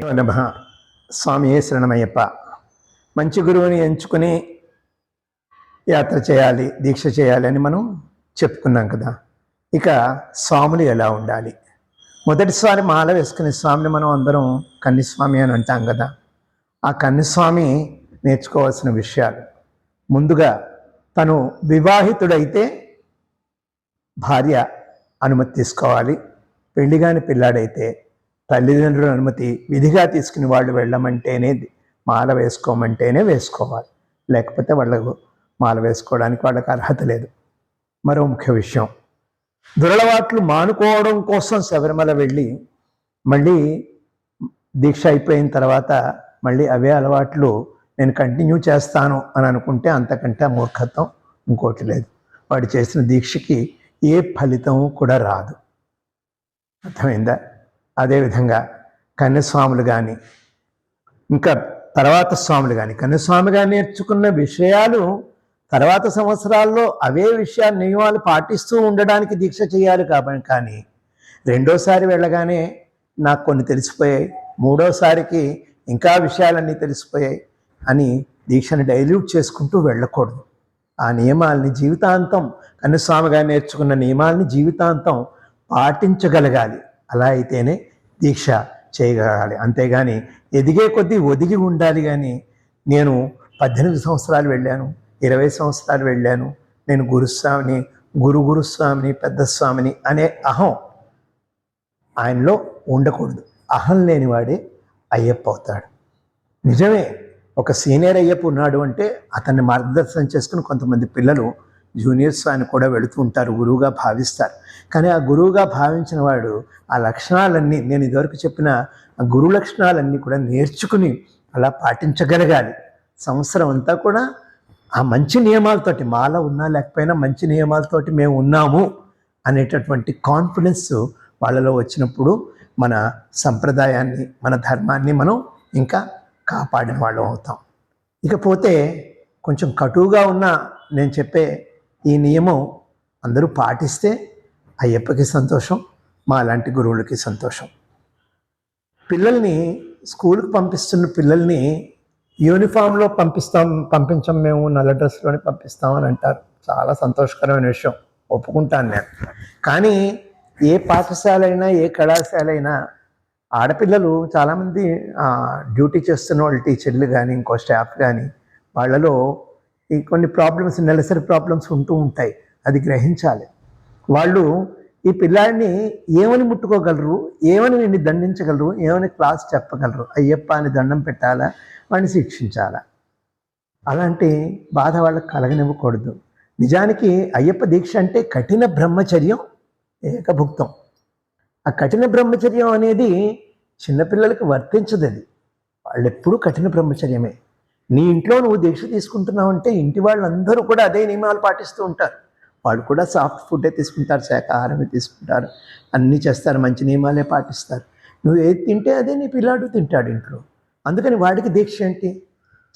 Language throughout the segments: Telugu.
నమ. స్వామి శరణమయ్యప్ప. మంచి గురువుని ఎంచుకుని యాత్ర చేయాలి దీక్ష చేయాలి అని మనం చెప్పుకున్నాం కదా. ఇక స్వాములు ఎలా ఉండాలి? మొదటిసారి మాల వేసుకునే స్వామిని మనం అందరం కన్నిస్వామి అని అంటాం కదా. ఆ కన్నిస్వామి నేర్చుకోవాల్సిన విషయాలు. ముందుగా తను వివాహితుడైతే భార్య అనుమతి తీసుకోవాలి. పెళ్ళిగాని పిల్లాడైతే తల్లిదండ్రుల అనుమతి విధిగా తీసుకుని వాళ్ళు వెళ్ళమంటేనే మాల వేసుకోమంటేనే వేసుకోవాలి. లేకపోతే వాళ్ళకు మాల వేసుకోవడానికి వాళ్ళకి అర్హత లేదు. మరో ముఖ్య విషయం. దురలవాట్లు మానుకోవడం కోసం శబరిమల వెళ్ళి మళ్ళీ దీక్ష అయిపోయిన తర్వాత మళ్ళీ అవే అలవాట్లు నేను కంటిన్యూ చేస్తాను అని అనుకుంటే అంతకంటే మూర్ఖత్వం ఇంకోటి లేదు. వాడు చేసిన దీక్షకి ఏ ఫలితం కూడా రాదు. అర్థమైందా? అదేవిధంగా కన్యస్వాములు కానీ ఇంకా తర్వాత స్వాములు కానీ కన్యస్వామిగా నేర్చుకున్న విషయాలు తర్వాత సంవత్సరాల్లో అవే విషయాలు నియమాలు పాటిస్తూ ఉండడానికి దీక్ష చేయాలి కాబట్టి కానీ రెండోసారి వెళ్ళగానే నాకు కొన్ని తెలిసిపోయాయి మూడోసారికి ఇంకా విషయాలన్నీ తెలిసిపోయాయి అని దీక్షను డైల్యూట్ చేసుకుంటూ వెళ్ళకూడదు. ఆ నియమాల్ని జీవితాంతం కన్యస్వామిగా నేర్చుకున్న నియమాల్ని జీవితాంతం పాటించగలగాలి. అలా అయితేనే దీక్ష చేయగలగాలి. అంతేగాని ఎదిగే కొద్దీ ఒదిగి ఉండాలి కానీ నేను పద్దెనిమిది సంవత్సరాలు వెళ్ళాను ఇరవై సంవత్సరాలు వెళ్ళాను నేను గురుస్వామిని గురు గురుస్వామిని పెద్ద స్వామిని అనే అహం ఆయనలో ఉండకూడదు. అహం లేనివాడే అయ్యప్ప అవుతాడు. నిజమే ఒక సీనియర్ అయ్యప్ప ఉన్నాడు అంటే అతన్ని మార్గదర్శనం చేసుకుని కొంతమంది పిల్లలు జూనియర్స్ ఆయన కూడా వెళుతూ ఉంటారు గురువుగా భావిస్తారు. కానీ ఆ గురువుగా భావించిన వాడు ఆ లక్షణాలన్నీ నేను ఇదివరకు చెప్పిన ఆ గురు లక్షణాలన్నీ కూడా నేర్చుకుని అలా పాటించగలగాలి. సంవత్సరం అంతా కూడా ఆ మంచి నియమాలతోటి మాల ఉన్నా లేకపోయినా మంచి నియమాలతోటి మేము ఉన్నాము అనేటటువంటి కాన్ఫిడెన్స్ వాళ్ళలో వచ్చినప్పుడు మన సంప్రదాయాన్ని మన ధర్మాన్ని మనం ఇంకా కాపాడిన వాళ్ళం అవుతాం. ఇకపోతే కొంచెం కటువుగా ఉన్న నేను చెప్పే ఈ నియమం అందరూ పాటిస్తే అయ్యప్పకి సంతోషం మా లాంటి గురువులకి సంతోషం. పిల్లల్ని స్కూల్కి పంపిస్తున్న పిల్లల్ని యూనిఫామ్లో పంపిస్తాం పంపించం మేము నల్ల డ్రెస్లోనే పంపిస్తాం అని అంటారు. చాలా సంతోషకరమైన విషయం. ఒప్పుకుంటాను నేను. కానీ ఏ పాఠశాల అయినా ఏ కళాశాల అయినా ఆడపిల్లలు చాలామంది డ్యూటీ చేస్తున్న వాళ్ళ టీచర్లు కానీ ఇంకో స్టాఫ్ కానీ వాళ్ళలో ఈ కొన్ని ప్రాబ్లమ్స్ నెలసరి ప్రాబ్లమ్స్ ఉంటూ ఉంటాయి. అది గ్రహించాలి. వాళ్ళు ఈ పిల్లాడిని ఏమని ముట్టుకోగలరు? ఏమని వీడిని దండించగలరు? ఏమని క్లాస్ చెప్పగలరు? అయ్యప్ప అని దండం పెట్టాలా? వాడిని శిక్షించాలా? అలాంటి బాధ వాళ్ళకి కలగనివ్వకూడదు. నిజానికి అయ్యప్ప దీక్ష అంటే కఠిన బ్రహ్మచర్యం ఏకభుక్తం. ఆ కఠిన బ్రహ్మచర్యం అనేది చిన్నపిల్లలకి వర్తించదు అది. వాళ్ళు ఎప్పుడూ కఠిన బ్రహ్మచర్యమే. నీ ఇంట్లో నువ్వు దీక్ష తీసుకుంటున్నావు అంటే ఇంటి వాళ్ళందరూ కూడా అదే నియమాలు పాటిస్తూ ఉంటారు. వాళ్ళు కూడా సాఫ్ట్ ఫుడ్డే తీసుకుంటారు శాకాహారమే తీసుకుంటారు అన్నీ చేస్తారు మంచి నియమాలే పాటిస్తారు. నువ్వు ఏది తింటే అదే నీ పిల్లాడు తింటాడు ఇంట్లో. అందుకని వాడికి దీక్ష ఏంటి?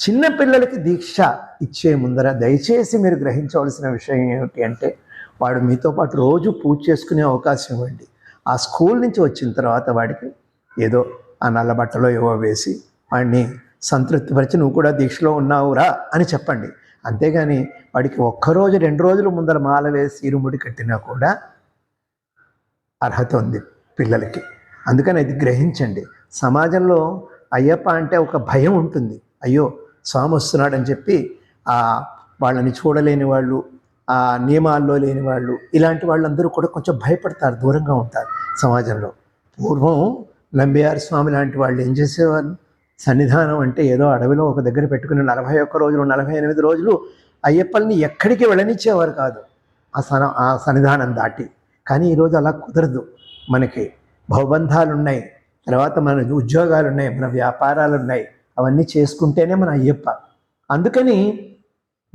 చిన్న పిల్లలకి దీక్ష ఇచ్చే ముందర దయచేసి మీరు గ్రహించవలసిన విషయం ఏమిటి అంటే వాడు మీతో పాటు రోజు పూజ చేసుకునే అవకాశం ఇవ్వండి. ఆ స్కూల్ నుంచి వచ్చిన తర్వాత వాడికి ఏదో ఆ నల్ల బట్టలో ఏవో వేసి వాడిని సంతృప్తిపరిచి నువ్వు కూడా దీక్షలో ఉన్నావురా అని చెప్పండి. అంతేగాని వాడికి ఒక్కరోజు రెండు రోజుల ముందర మాల వేసి ఇరుముడి కట్టినా కూడా అర్హత ఉంది పిల్లలకి. అందుకని అది గ్రహించండి. సమాజంలో అయ్యప్ప అంటే ఒక భయం ఉంటుంది. అయ్యో స్వామి వస్తున్నాడని చెప్పి ఆ వాళ్ళని చూడలేని వాళ్ళు ఆ నియమాల్లో లేని వాళ్ళు ఇలాంటి వాళ్ళందరూ కూడా కొంచెం భయపడతారు దూరంగా ఉంటారు సమాజంలో. పూర్వం నంబియార్ స్వామి లాంటి వాళ్ళు ఏం చేసేవారు? సన్నిధానం అంటే ఏదో అడవిలో ఒక దగ్గర పెట్టుకుని నలభై ఒక్క రోజులు నలభై ఎనిమిది రోజులు అయ్యప్పల్ని ఎక్కడికి వెళ్ళనిచ్చేవారు కాదు. ఆ సన ఆ సన్నిధానం దాటి. కానీ ఈరోజు అలా కుదరదు మనకి. భవబంధాలు ఉన్నాయి తర్వాత మన ఉద్యోగాలు ఉన్నాయి మన వ్యాపారాలు ఉన్నాయి అవన్నీ చేసుకుంటేనే మన అయ్యప్ప. అందుకని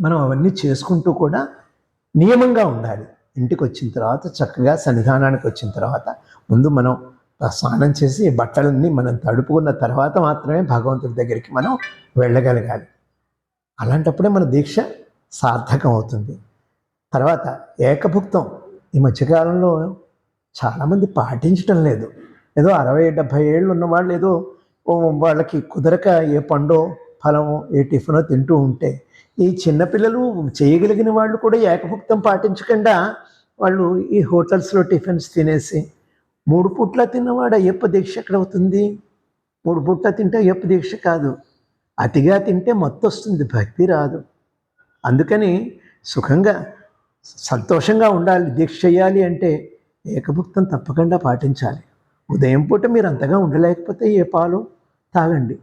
మనం అవన్నీ చేసుకుంటూ కూడా నియమంగా ఉండాలి. ఇంటికి వచ్చిన తర్వాత చక్కగా సన్నిధానానికి వచ్చిన తర్వాత ముందు మనం స్నానం చేసి బట్టలన్నీ మనం తడుపుకున్న తర్వాత మాత్రమే భగవంతుడి దగ్గరికి మనం వెళ్ళగలగాలి. అలాంటప్పుడే మన దీక్ష సార్థకం అవుతుంది తర్వాత ఏకభుక్తం. ఈ మధ్యకాలంలో చాలామంది పాటించడం లేదు. ఏదో అరవై డెబ్భై ఏళ్ళు ఉన్నవాళ్ళు ఏదో వాళ్ళకి కుదరక ఏ పండో ఫలమో ఏ టిఫినో తింటూ ఉంటే ఈ చిన్నపిల్లలు చేయగలిగిన వాళ్ళు కూడా ఏకభుక్తం పాటించకుండా వాళ్ళు ఈ హోటల్స్లో టిఫిన్స్ తినేసి మూడు పుట్ల తిన్నవాడు అయ్యప్ప దీక్ష ఎక్కడ అవుతుంది? మూడు పుట్ల తింటే అయ్యప్ప దీక్ష కాదు. అతిగా తింటే మత్తు వస్తుంది భక్తి రాదు. అందుకని సుఖంగా సంతోషంగా ఉండాలి దీక్ష చేయాలి అంటే ఏకభుక్తం తప్పకుండా పాటించాలి. ఉదయం పూట మీరు అంతగా ఉండలేకపోతే ఏ పాలు? తాగండి.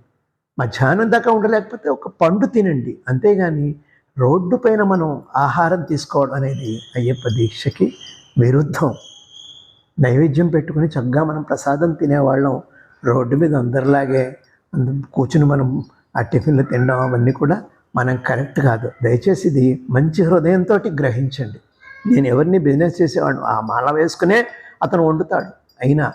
మధ్యాహ్నం దాకా ఉండలేకపోతే ఒక పండు తినండి. అంతేగాని రోడ్డు పైన మనం ఆహారం తీసుకోవడం అనేది అయ్యప్ప దీక్షకి విరుద్ధం. నైవేద్యం పెట్టుకుని చక్కగా మనం ప్రసాదం తినేవాళ్ళం. రోడ్డు మీద అందరిలాగే కూర్చుని మనం ఆ టిఫిన్లు తినడం అవన్నీ కూడా మనం కరెక్ట్ కాదు. దయచేసి ఇది మంచి హృదయంతో గ్రహించండి. నేను ఎవరిని బిజినెస్ చేసేవాడు ఆ మాల వేసుకునే అతను వండుతాడు. అయినా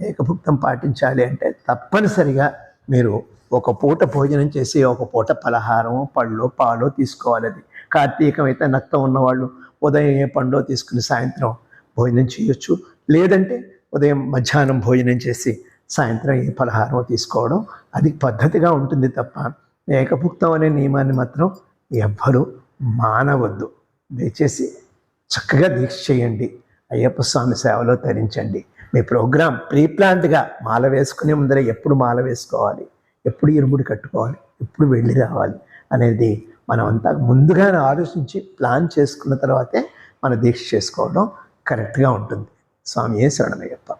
ఏకభుక్తం పాటించాలి అంటే తప్పనిసరిగా మీరు ఒక పూట భోజనం చేసి ఒక పూట పలహారం పళ్ళు పాలు తీసుకోవాలి అది. కార్తీకం అయితే నక్తం ఉన్నవాళ్ళు ఉదయం ఏ పండో తీసుకుని సాయంత్రం భోజనం చేయొచ్చు. లేదంటే ఉదయం మధ్యాహ్నం భోజనం చేసి సాయంత్రం ఏ పలహారం తీసుకోవడం అది పద్ధతిగా ఉంటుంది తప్ప ఏకభుక్తం అనే నియమాన్ని మాత్రం ఎవ్వరూ మానవద్దు. దయచేసి చక్కగా దీక్ష చేయండి. అయ్యప్ప స్వామి సేవలో తరించండి. మీ ప్రోగ్రాం ప్రీ మాల వేసుకునే ముందర ఎప్పుడు మాల వేసుకోవాలి? ఎప్పుడు ఇరుముడి కట్టుకోవాలి? ఎప్పుడు వెళ్ళి రావాలి? అనేది మనం అంతా ముందుగానే ఆలోచించి ప్లాన్ చేసుకున్న తర్వాతే మన దీక్ష చేసుకోవడం కరెక్ట్గా ఉంటుంది. స్వామి ఏ శరణమయ్యప్ప